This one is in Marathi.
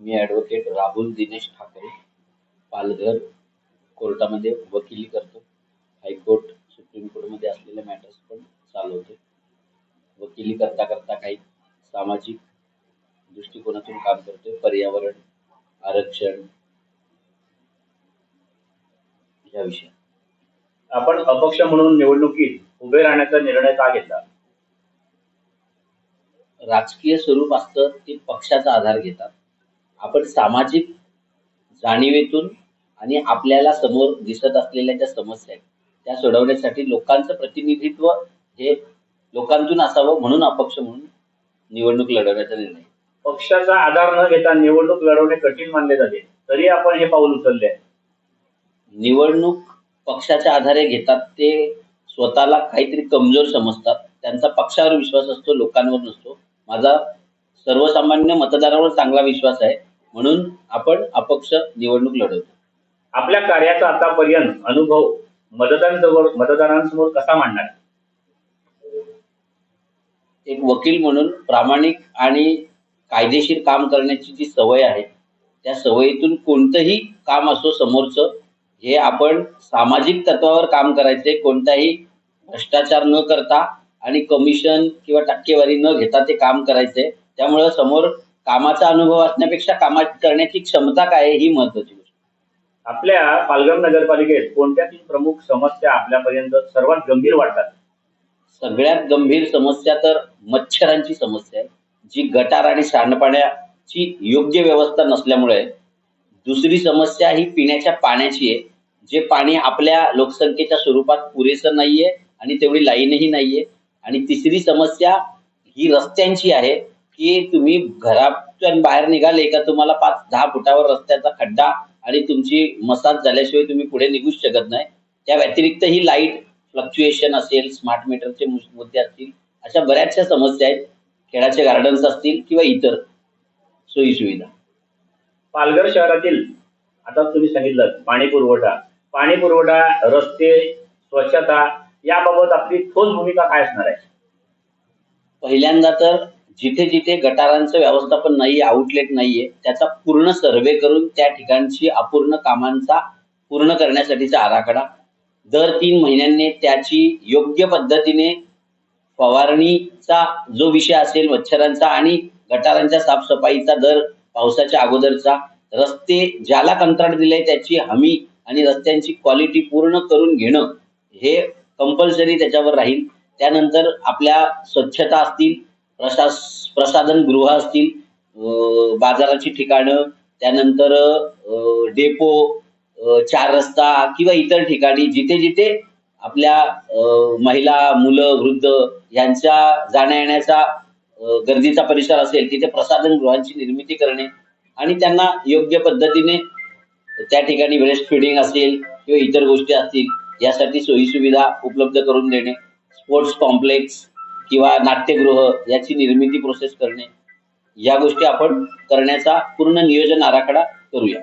मी ॲडव्होकेट राहुल दिनेश ठाकरे पालघर कोर्टामध्ये वकिली करतो. हायकोर्ट सुप्रीम कोर्टमध्ये असलेले मॅटर्स पण चालवतो. वकिली करता करता काही सामाजिक दृष्टिकोनातून काम करतोय. पर्यावरण आरक्षण या आपण अपक्ष म्हणून निवडणुकीत उभे राहण्याचा निर्णय का घेतला? राजकीय स्वरूप असतं ते पक्षाचा आधार घेतात. आपण सामाजिक जाणीवेतून आणि आपल्याला समोर दिसत असलेल्या ज्या समस्या आहेत त्या सोडवण्यासाठी लोकांचं प्रतिनिधित्व हे लोकांतून असावं म्हणून अपक्ष म्हणून निवडणूक लढवण्याचा निर्णय. पक्षाचा आधार न घेता निवडणूक लढवणे कठीण मानले जाते. तरी आपण हे पाऊल उचलले. निवडणूक पक्षाच्या आधारे घेतात ते स्वतःला काहीतरी कमजोर समजतात. त्यांचा पक्षावर विश्वास असतो लोकांवर नसतो. माझा सर्वसामान्य मतदारावर चांगला विश्वास आहे. म्हणून आपण अपक्ष निवडणूक लढवतो. आपल्या कार्याचा आतापर्यंत अनुभव मतदारांजवळ मतदारांसमोर कसा मांडणार? एक वकील म्हणून प्रामाणिक आणि कायदेशीर काम करण्याची जी सवय आहे त्या सवयीतून कोणतंही काम असो समोरचं हे आपण सामाजिक तत्वावर काम करायचे कोणताही भ्रष्टाचार न करता आणि कमिशन किंवा टक्केवारी न घेता ते काम करायचे त्यामुळं समोर कामाचा अनुभव असण्यापेक्षा कामा करण्याची क्षमता काय ही महत्वाची गोष्ट. आपल्या पालघर नगरपालिकेत कोणत्या तीन प्रमुख समस्या आपल्यापर्यंत सर्वात गंभीर वाटतात? सगळ्यात गंभीर समस्या तर मच्छरांची समस्या आहे जी गटार आणि सांडपाण्याची योग्य व्यवस्था नसल्यामुळे. आहे. दुसरी समस्या ही पिण्याच्या पाण्याची आहे जे पाणी आपल्या लोकसंख्येच्या स्वरूपात पुरेसं नाहीये आणि तेवढी लाईनही नाहीये. आणि तिसरी समस्या ही रस्त्यांची आहे की तुम्ही घरातून बाहेर निघाले का तुम्हाला पाच दहा फुटावर रस्त्याचा खड्डा आणि तुमची मसाज झाल्याशिवाय तुम्ही पुढे निघूच शकत नाही? त्या व्यतिरिक्त ही लाइट फ्लक्च्युएशन असेल स्मार्ट मीटरचे मुद्दे असतील अशा बऱ्याचशा समस्या आहेत. खेळाचे गार्डन्स असतील किंवा इतर सोयी सुविधा पालघर शहरातील आता तुम्ही सांगितलं पाणी पुरवठा. पाणी पुरवठा रस्ते स्वच्छता याबाबत आपली ठोस भूमिका काय असणार आहे? पहिल्यांदा तर जिथे जिथे गटारांचं व्यवस्थापन नाहीये आउटलेट नाहीये त्याचा पूर्ण सर्वे करून त्या ठिकाणची अपूर्ण कामांचा पूर्ण करण्यासाठीचा आराखडा. दर तीन महिन्यांनी त्याची योग्य पद्धतीने फवारणीचा जो विषय असेल मच्छरांचा आणि गटारांच्या साफसफाईचा दर पावसाच्या अगोदरचा रस्ते ज्याला कंत्राट दिलंय त्याची हमी आणि रस्त्यांची क्वालिटी पूर्ण करून घेणं हे कंपल्सरी त्याच्यावर राहील. त्यानंतर आपल्या स्वच्छता असतील प्रसास प्रसाधन गृह असतील बाजाराची ठिकाणं त्यानंतर डेपो चार रस्ता किंवा इतर ठिकाणी जिथे जिथे आपल्या महिला मुलं वृद्ध यांच्या जाण्या येण्याचा गर्दीचा परिसर असेल तिथे प्रसाधन गृहांची निर्मिती करणे आणि त्यांना योग्य पद्धतीने त्या ठिकाणी ब्रेस्ट फिडिंग असेल किंवा इतर गोष्टी असतील यासाठी सोयी सुविधा उपलब्ध करून देणे. स्पोर्ट्स कॉम्प्लेक्स किंवा नाट्यगृह याची निर्मिती प्रोसेस करणे या गोष्टी आपण करण्याचा पूर्ण नियोजन आराखडा करूया.